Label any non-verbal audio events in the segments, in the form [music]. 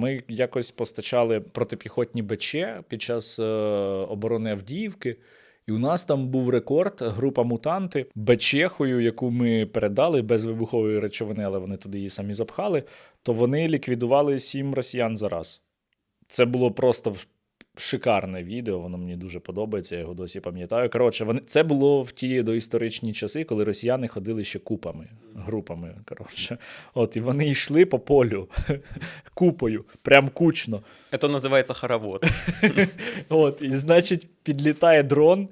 Ми якось постачали протипіхотні БЧ під час е, оборони Авдіївки. І у нас там був рекорд, група мутанти Бечехою, яку ми передали без вибухової речовини, але вони туди її самі запхали, то вони ліквідували сім росіян за раз. Це було просто шикарне відео, воно мені дуже подобається, я його досі пам'ятаю. Коротше, вони, це було в ті доісторичні часи, коли росіяни ходили ще купами, групами. Коротше. От, і вони йшли по полю [laughs] купою, прям кучно. Это называется хоровод. [laughs] От, і значить, підлітає дрон,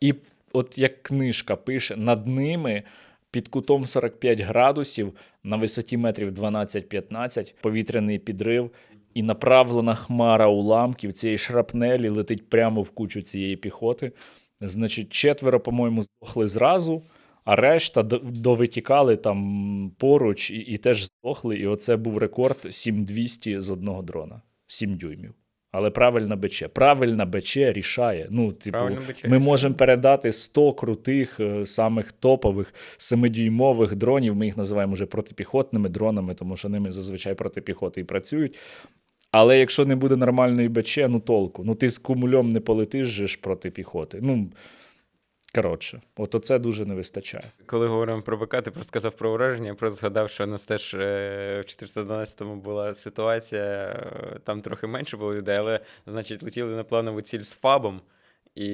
і от як книжка пише, над ними під кутом 45 градусів на висоті метрів 12-15 повітряний підрив, і направлена хмара уламків цієї шрапнелі летить прямо в кучу цієї піхоти. Значить, четверо, по-моєму, здохли зразу. А решта довитікали там поруч і, і теж здохли. І оце був рекорд 7200 з одного дрона. 7 дюймів. Але правильна БЧ. Правильна БЧ рішає. Ну, типу, БЧ ми рішає. можемо передати 100 крутих, е, самих топових 7-дюймових дронів. Ми їх називаємо вже протипіхотними дронами, тому що ними зазвичай протипіхоти і працюють. Але якщо не буде нормальної БЧ, ну толку. Ну ти з кумульом не полетиш ж проти піхоти. Ну, коротше, от оце дуже не вистачає. Коли говоримо про БК, ти просто сказав про ураження, я просто згадав, що у нас теж е, в 412-му була ситуація, е, там трохи менше було людей, але, значить, летіли на планову ціль з ФАБом. І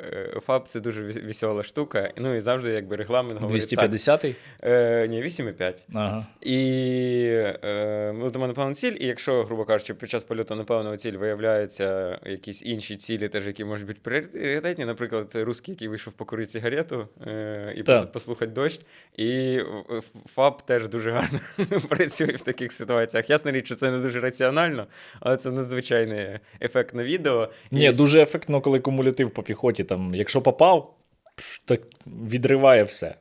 е, ФАБ це дуже весела штука. Ну і завжди якби регламент говорить. 250-й? Е, ні, 8,5. Ага. І е, ми летимо на певну ціль, і якщо, грубо кажучи, під час польоту на певну ціль виявляються якісь інші цілі, теж які можуть бути пріоритетні, наприклад, русський, який вийшов покурити сигарету е, і Так. послухати дощ, і ФАБ теж дуже гарно [laughs] працює в таких ситуаціях. Ясна річ, що це не дуже раціонально, але це надзвичайний ефект на відео. Ні, І дуже ефектно, коли кумулятив по піхоті. Там, якщо попав, так відриває все.